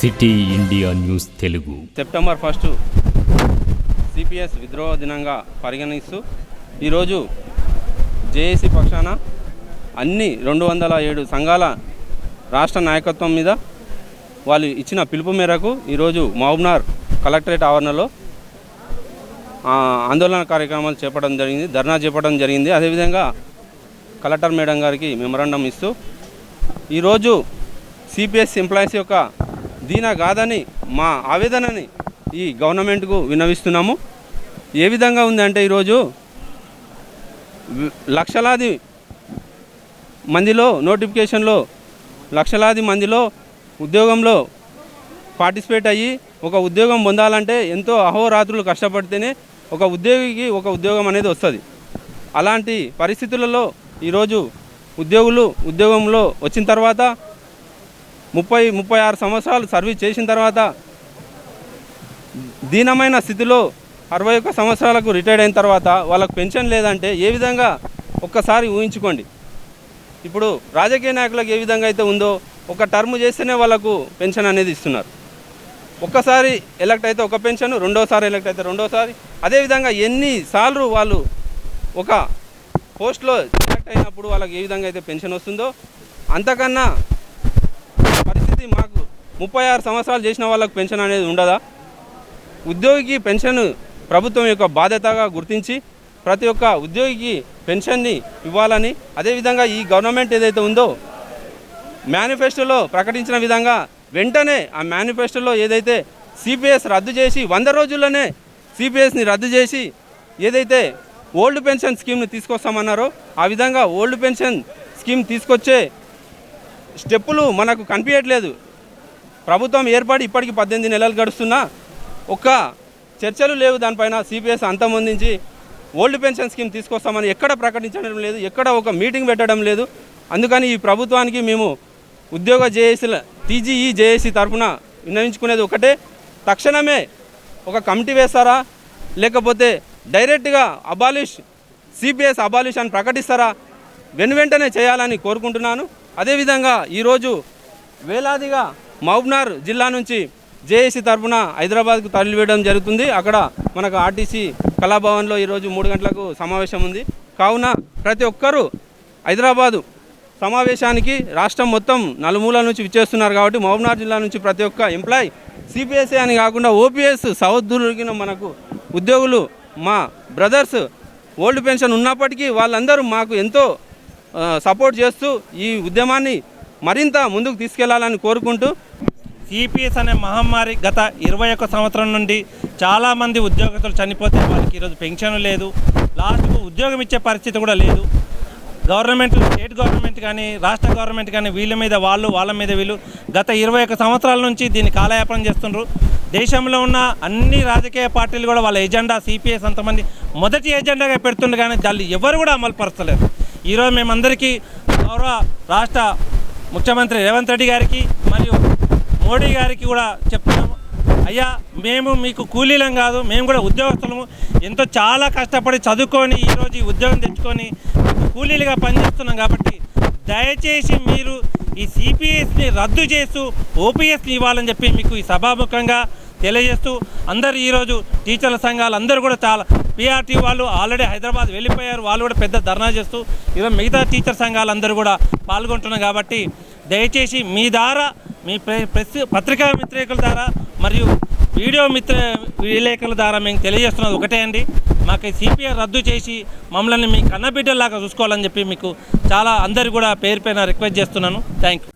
City India news Telugu. September first CPS విద్రోహ దినంగా పరిగణిస్తూ ఈరోజు జేఏసీ పక్షాన అన్ని రెండు వందల ఏడు సంఘాల రాష్ట్ర నాయకత్వం మీద వాళ్ళు ఇచ్చిన పిలుపు మేరకు ఈరోజు మహబూబ్నార్ కలెక్టరేట్ ఆవరణలో ఆందోళన కార్యక్రమాలు చేపట్టడం జరిగింది ధర్నా చేపట్టడం జరిగింది. అదేవిధంగా కలెక్టర్ మేడం గారికి మెమరాండం ఇస్తూ ఈరోజు సిపిఎస్ ఎంప్లాయీస్ యొక్క దీనా కాదని మా ఆవేదనని ఈ గవర్నమెంట్కు విన్నవిస్తున్నాము. ఏ విధంగా ఉందంటే ఈరోజు లక్షలాది మందిలో నోటిఫికేషన్లో లక్షలాది మందిలో ఉద్యోగంలో పార్టిసిపేట్ అయ్యి ఒక ఉద్యోగం పొందాలంటే ఎంతో అహోరాత్రులు కష్టపడితేనే ఒక ఉద్యోగికి ఒక ఉద్యోగం అనేది వస్తుంది. అలాంటి పరిస్థితులలో ఈరోజు ఉద్యోగులు ఉద్యోగంలో వచ్చిన తర్వాత ముప్పై ముప్పై ఆరు సంవత్సరాలు సర్వీస్ చేసిన తర్వాత దీనమైన స్థితిలో అరవై ఒక్క సంవత్సరాలకు రిటైర్డ్ అయిన తర్వాత వాళ్ళకు పెన్షన్ లేదంటే ఏ విధంగా ఒక్కసారి ఊహించుకోండి. ఇప్పుడు రాజకీయ నాయకులకు ఏ విధంగా అయితే ఉందో ఒక టర్మ్ చేస్తేనే వాళ్ళకు పెన్షన్ అనేది ఇస్తున్నారు. ఒక్కసారి ఎలక్ట్ అయితే ఒక పెన్షన్ రెండోసారి ఎలక్ట్ అయితే రెండోసారి. అదేవిధంగా ఎన్నిసార్లు వాళ్ళు ఒక పోస్ట్లో ఎలక్ట్ అయినప్పుడు వాళ్ళకి ఏ విధంగా అయితే పెన్షన్ వస్తుందో అంతకన్నా పరిస్థితి మాకు ముప్పై ఆరు సంవత్సరాలు చేసిన వాళ్ళకు పెన్షన్ అనేది ఉండదా? ఉద్యోగికి పెన్షన్ ప్రభుత్వం యొక్క బాధ్యతగా గుర్తించి ప్రతి ఒక్క ఉద్యోగికి పెన్షన్ని ఇవ్వాలని అదేవిధంగా ఈ గవర్నమెంట్ ఏదైతే ఉందో మేనిఫెస్టోలో ప్రకటించిన విధంగా వెంటనే ఆ మేనిఫెస్టోలో ఏదైతే సిపిఎస్ రద్దు చేసి వంద రోజుల్లోనే సిపిఎస్ని రద్దు చేసి ఏదైతే ఓల్డ్ పెన్షన్ స్కీమ్ని తీసుకొస్తామన్నారో ఆ విధంగా ఓల్డ్ పెన్షన్ స్కీమ్ తీసుకొచ్చే స్టెప్పులు మనకు కనిపించట్లేదు. ప్రభుత్వం ఏర్పడి ఇప్పటికి పద్దెనిమిది నెలలు గడుస్తున్నా ఒక్క చర్చలు లేవు దానిపైన సిపిఎస్ అంతమొందించి ఓల్డ్ పెన్షన్ స్కీమ్ తీసుకొస్తామని ఎక్కడ ప్రకటించడం లేదు ఎక్కడ ఒక మీటింగ్ పెట్టడం లేదు. అందుకని ఈ ప్రభుత్వానికి మేము ఉద్యోగ జేఏసీల టీజీఈ జేఏసీ తరఫున విన్నవించుకునేది ఒకటే. తక్షణమే ఒక కమిటీ వేస్తారా? లేకపోతే డైరెక్ట్గా అబాలిష్ సిపిఎస్ అబాలిష్ అని ప్రకటిస్తారా? వెను వెంటనే చేయాలని కోరుకుంటున్నాను. అదేవిధంగా ఈరోజు వేలాదిగా మహబూబ్నార్ జిల్లా నుంచి జేఏసీ తరఫున హైదరాబాద్కు తరలివేయడం జరుగుతుంది. అక్కడ మనకు ఆర్టీసీ కళాభవన్లో ఈరోజు మూడు గంటలకు సమావేశం ఉంది. కావున ప్రతి ఒక్కరూ హైదరాబాదు సమావేశానికి రాష్ట్రం మొత్తం నలుమూల నుంచి విచ్చేస్తున్నారు కాబట్టి మహబూబ్నార్ జిల్లా నుంచి ప్రతి ఒక్క ఎంప్లాయ్ సిపిఎస్ఏ అని కాకుండా ఓపీఎస్ సౌదుర్గిన మనకు ఉద్యోగులు మా బ్రదర్స్ ఓల్డ్ పెన్షన్ ఉన్నప్పటికీ వాళ్ళందరూ మాకు ఎంతో సపోర్ట్ చేస్తూ ఈ ఉద్యమాన్ని మరింత ముందుకు తీసుకెళ్ళాలని కోరుకుంటూ సిపిఎస్ అనే మహమ్మారి గత ఇరవై ఒక్క సంవత్సరం నుండి చాలామంది ఉద్యోగస్తులు చనిపోతే వాళ్ళకి ఈరోజు పెన్షన్ లేదు. లాస్ట్కు ఉద్యోగం ఇచ్చే పరిస్థితి కూడా లేదు. గవర్నమెంట్ స్టేట్ గవర్నమెంట్ కానీ రాష్ట్ర గవర్నమెంట్ కానీ వీళ్ళ మీద వాళ్ళు వాళ్ళ మీద వీళ్ళు గత ఇరవై ఒక్క సంవత్సరాల నుంచి దీన్ని కాలయాపనం చేస్తుండ్రు. దేశంలో ఉన్న అన్ని రాజకీయ పార్టీలు కూడా వాళ్ళ ఎజెండా సిపిఎస్ అంతమంది మొదటి ఎజెండాగా పెడుతుండే కానీ దాన్ని ఎవరు కూడా అమలు పరచలేరు ఈరోజు మేమందరికీ గౌరవ రాష్ట్ర ముఖ్యమంత్రి రేవంత్ రెడ్డి గారికి మరియు మోడీ గారికి కూడా చెప్తున్నాము. అయ్యా మేము మీకు కూలీలం కాదు మేము కూడా ఉద్యోగస్తులము. ఎంతో చాలా కష్టపడి చదువుకొని ఈరోజు ఈ ఉద్యోగం తెచ్చుకొని కూలీలుగా పనిచేస్తున్నాం కాబట్టి దయచేసి మీరు ఈ సిపిఎస్ని రద్దు చేస్తూ ఓపీఎస్ని ఇవ్వాలని చెప్పి మీకు ఈ సభాముఖంగా తెలియజేస్తూ అందరు ఈరోజు టీచర్ల సంఘాలు అందరూ కూడా చాలా పీఆర్టీ వాళ్ళు ఆల్రెడీ హైదరాబాద్ వెళ్ళిపోయారు. వాళ్ళు కూడా పెద్ద ధర్నా చేస్తూ ఈరోజు మిగతా టీచర్ సంఘాలు అందరూ కూడా పాల్గొంటున్నారు కాబట్టి దయచేసి మీ ద్వారా మీ పత్రికా మిత్రేకుల ద్వారా మరియు వీడియో మిత్ర విలేకరుల ద్వారా మేము తెలియజేస్తున్నది ఒకటే అండి. మాకు సిపిఆర్ రద్దు చేసి మమ్మల్ని మీ కన్నబిడ్డలాగా చూసుకోవాలని చెప్పి మీకు చాలా అందరు కూడా పేరు పైన రిక్వెస్ట్ చేస్తున్నాను. Thank you